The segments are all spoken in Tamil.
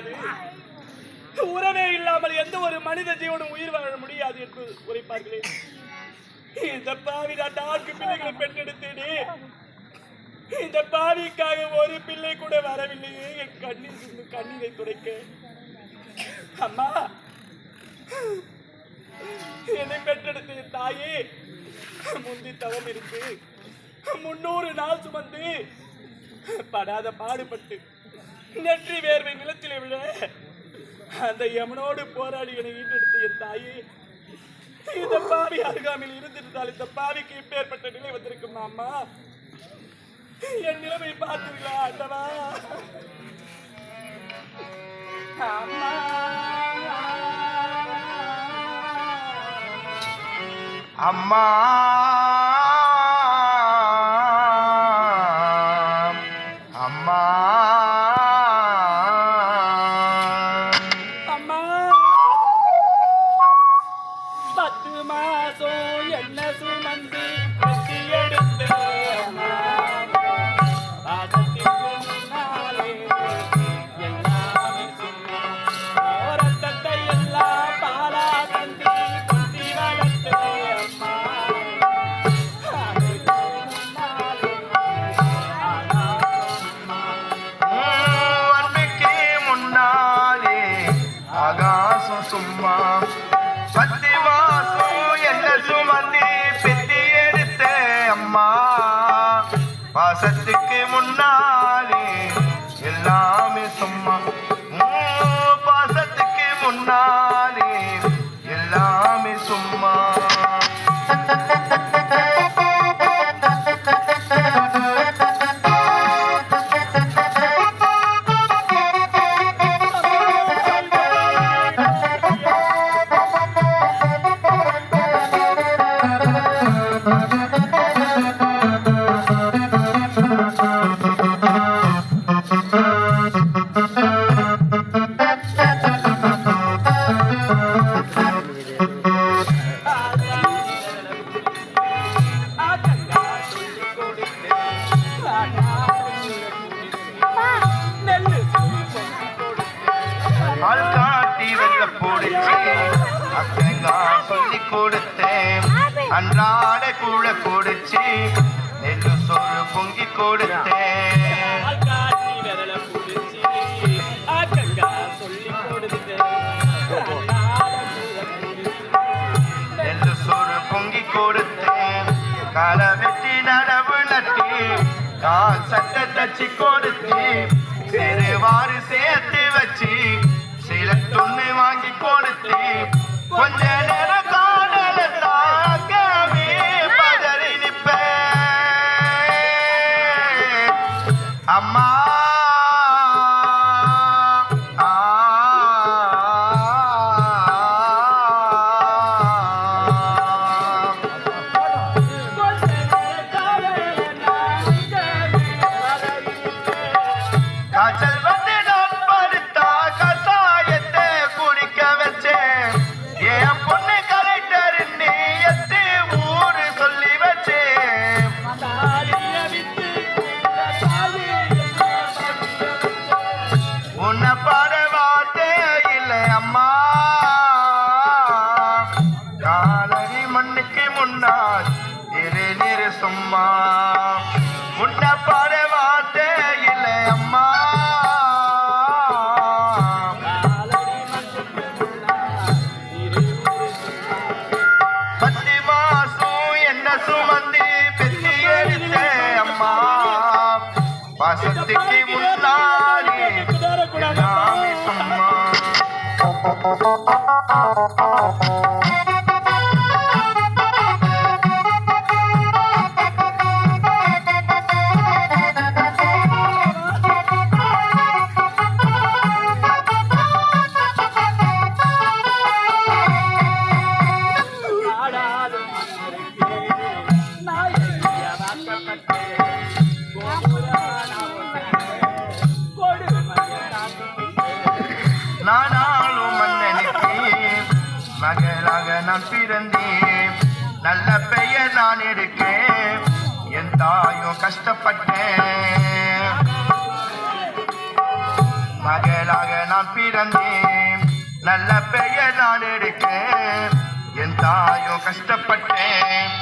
முடியாது. உறவே இல்லாமல் எந்த ஒரு மனித ஜீவனும் உயிர் வாழ முடியாது என்று உரைப்பார்களே. இந்த பாவி நான் நான்கு பிள்ளைகளை பெற்றெடுத்தேனே. இந்த பாவிக்காக ஒரு பிள்ளை கூட வரவில்லையே என் கண்ணீர் கண்ணீரை துடைக்க. அம்மா என்னை பெற்றெடுத்த தாயே முந்தி தவம் இருக்கு. முன்னூறு நாள் சுமந்து படாத பாடுபட்டு நெற்றி வேர்வை நிலத்திலே விழ அந்த யமனோடு போராடி என்னை ஈட்டெடுத்த என் தாயே இந்த பாவி அருகாமையில் இருந்திருந்தால் இந்த பாவிக்கு இப்பேற்பட்ட நிலை வந்திருக்கும் அம்மா. என் நிலைமை பார்த்தீங்களா ஆண்டவா அம்மா அம்மா. அம்மா. கொடுத்தேன். அன்றாட கூழ கொடுச்சு நெல்லு சோறு பொங்கி கொடுத்தேன். நெல்லு சோறு பொங்கி கொடுத்தேன். களை வெட்டி நடவு நட்டி கால் சட்டை தச்சு கொடுத்து சிறுவாறு சேர்த்து வச்சு சில துணி வாங்கி கொடுத்து கொஞ்ச உன்னை பாட வார்த்தை இல்லை அம்மா. காலடி மண்ணுக்கு முன்னால் இரு நிறு சும்மா. உன்னை பாட வார்த்தை இல்லை அம்மா. பத்து மாசம் என்ன சுமந்து பெத்தி எடுத்த அம்மா. பாசத்துக்கு முன்னாடி எல்லாமே சும்மா நான் பிறந்தேன். நல்ல பெயர் நான் இருக்கேன் என் தாயும் கஷ்டப்பட்டேன். மகளாக நான் பிறந்தேன். நல்ல பெயர் நான் இருக்கேன் என் தாயும் கஷ்டப்பட்டேன்.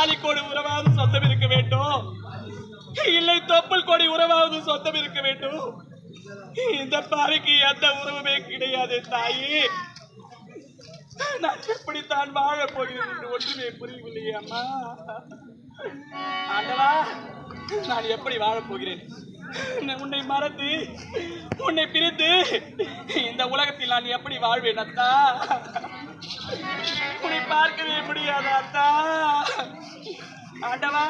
தாலிக்கோடு கோடி உறவாவது சொந்தம் இருக்க வேண்டும். இல்லை தொப்புள் கோடி உறவாவது சொந்தம் இருக்க வேண்டும். இந்த பாறைக்கு எந்த உறவுமே கிடையாது தாயி. நான் எப்படித்தான் வாழ போகிறேன் என்று ஒன்றுமே புரியவில்லையே அம்மா. ஆண்டவா நான் எப்படி வாழ போகிறேன்? உன்னை மறந்து உன்னை பிரிந்து இந்த உலகத்தில் நான் எப்படி வாழ்வேன் அத்தா? உன்னை பார்க்கவே முடியாதா ஆண்டவா.